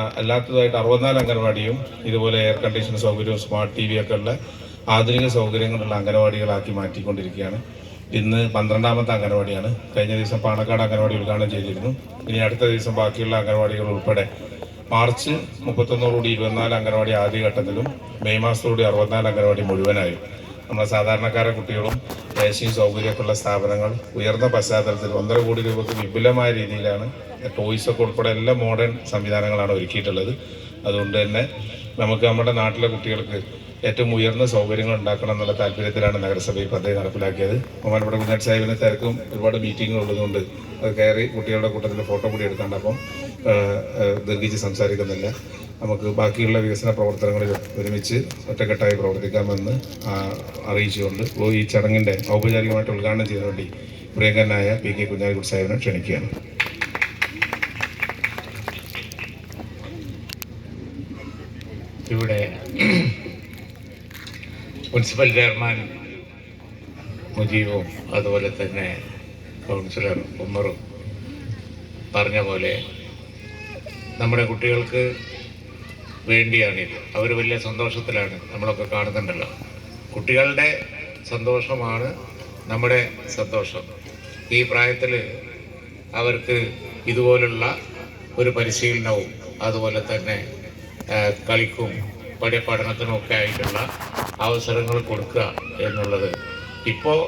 അല്ലാത്തതായിട്ട് അറുപത്തിനാല് അംഗൻവാടിയും ഇതുപോലെ എയർ കണ്ടീഷൻ സൗകര്യവും സ്മാർട്ട് ടി വി ഒക്കെ ഉള്ള ആധുനിക സൗകര്യങ്ങളുള്ള അംഗനവാടികളാക്കി മാറ്റിക്കൊണ്ടിരിക്കുകയാണ്. ഇന്ന് പന്ത്രണ്ടാമത്തെ അംഗനവാടിയാണ് കഴിഞ്ഞ ദിവസം പാണക്കാട് അംഗനവാടി ഉദ്ഘാടനം ചെയ്തിരുന്നു. ഇനി അടുത്ത ദിവസം ബാക്കിയുള്ള അംഗനവാടികൾ ഉൾപ്പെടെ മാർച്ച് മുപ്പത്തൊന്നോടുകൂടി ഇരുപത്തിനാല് അംഗനവാടി ആദ്യഘട്ടത്തിലും മെയ് മാസത്തോടുകൂടി അറുപത്തിനാല് അംഗനവാടി മുഴുവനായും. നമ്മുടെ സാധാരണക്കാരെ കുട്ടികളും ദേശീയ സൗകര്യമൊക്കെയുള്ള സ്ഥാപനങ്ങൾ ഉയർന്ന പശ്ചാത്തലത്തിൽ ഒന്നര കോടി രൂപക്ക് വിപുലമായ രീതിയിലാണ് ടോയ്സൊക്കെ ഉൾപ്പെടെ എല്ലാ മോഡേൺ സംവിധാനങ്ങളാണ് ഒരുക്കിയിട്ടുള്ളത്. അതുകൊണ്ട് തന്നെ നമുക്ക് നമ്മുടെ നാട്ടിലെ കുട്ടികൾക്ക് ഏറ്റവും ഉയർന്ന സൗകര്യങ്ങൾ ഉണ്ടാക്കണം എന്നുള്ള താല്പര്യത്തിലാണ് നഗരസഭ ഈ പദ്ധതി നടപ്പിലാക്കിയത്. ബഹുമാനപ്പെട്ട കുഞ്ഞാട് സാഹിബിന് തിരക്കും ഒരുപാട് മീറ്റിങ്ങുകൾ ഉള്ളതുകൊണ്ട് അത് കയറി കുട്ടികളുടെ കൂട്ടത്തിൽ ഫോട്ടോ കൂടി എടുക്കാണ്ട് അപ്പം ദീർഘിച്ച് സംസാരിക്കുന്നില്ല. നമുക്ക് ബാക്കിയുള്ള വികസന പ്രവർത്തനങ്ങളിൽ ഒരുമിച്ച് ഒറ്റക്കെട്ടായി പ്രവർത്തിക്കാമെന്ന് അറിയിച്ചുകൊണ്ട് ഈ ചടങ്ങിന്റെ ഔപചാരികമായിട്ട് ഉദ്ഘാടനം ചെയ്യാൻ വേണ്ടി പ്രിയങ്കരനായ പി കെ കുഞ്ഞാലിക്കുട്ടി സാഹിബിനെ ക്ഷണിക്കുകയാണ്. ഇവിടെ മുനിസിപ്പൽ ചെയർമാൻ മുജീബും അതുപോലെ തന്നെ കൗൺസിലർ ഉമ്മറും പറഞ്ഞ പോലെ നമ്മുടെ കുട്ടികൾക്ക് വേണ്ടിയാണിത് അവർ വലിയ സന്തോഷത്തിലാണ് നമ്മളൊക്കെ കാണുന്നുണ്ടല്ലോ. കുട്ടികളുടെ സന്തോഷമാണ് നമ്മുടെ സന്തോഷം. ഈ പ്രായത്തിൽ അവർക്ക് ഇതുപോലുള്ള ഒരു പരിശീലനവും അതുപോലെ തന്നെ കളിക്കും പഠി പഠനത്തിനുമൊക്കെ ആയിട്ടുള്ള അവസരങ്ങൾ കൊടുക്കുക എന്നുള്ളത് ഇപ്പോൾ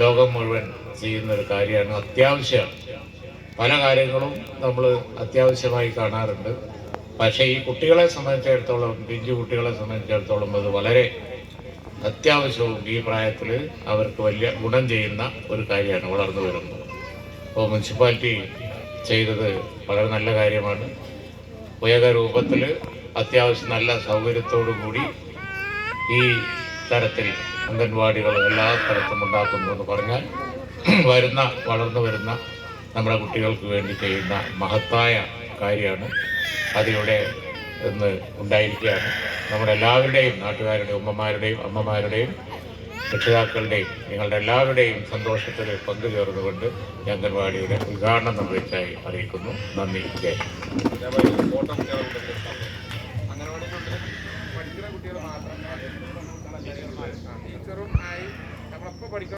ലോകം മുഴുവൻ ചെയ്യുന്നൊരു കാര്യമാണ്. അത്യാവശ്യമാണ്. പല കാര്യങ്ങളും നമ്മൾ അത്യാവശ്യമായി കാണാറുണ്ട്. പക്ഷേ ഈ കുട്ടികളെ സംബന്ധിച്ചിടത്തോളം പിഞ്ചു കുട്ടികളെ സംബന്ധിച്ചിടത്തോളം അത് വളരെ അത്യാവശ്യവും ഈ പ്രായത്തിൽ അവർക്ക് വലിയ ഗുണം ചെയ്യുന്ന ഒരു കാര്യമാണ് വളർന്നു വരുന്നത്. അപ്പോൾ മുനിസിപ്പാലിറ്റി ചെയ്തത് വളരെ നല്ല കാര്യമാണ്. രൂപത്തിൽ അത്യാവശ്യം നല്ല സൗകര്യത്തോടു കൂടി ഈ തരത്തിൽ അംഗൻവാടികൾ എല്ലാ തരത്തിലും ഉണ്ടാക്കുന്നു എന്ന് പറഞ്ഞാൽ വരുന്ന വളർന്നു വരുന്ന നമ്മുടെ കുട്ടികൾക്ക് വേണ്ടി ചെയ്യുന്ന മഹത്തായ കാര്യമാണ്. അതിലൂടെ ഇന്ന് ഉണ്ടായിരിക്കുകയാണ്. നമ്മുടെ എല്ലാവരുടെയും നാട്ടുകാരുടെയും ഉമ്മമാരുടെയും അമ്മമാരുടെയും രക്ഷിതാക്കളുടെയും നിങ്ങളുടെ എല്ലാവരുടെയും സന്തോഷത്തിൽ പങ്കുചേർന്നുകൊണ്ട് അംഗൻവാടിയുടെ ഉദ്ഘാടനം നിർവഹിച്ചായി അറിയിക്കുന്നു. നന്ദി ജയ് ടീച്ചറും ആയി.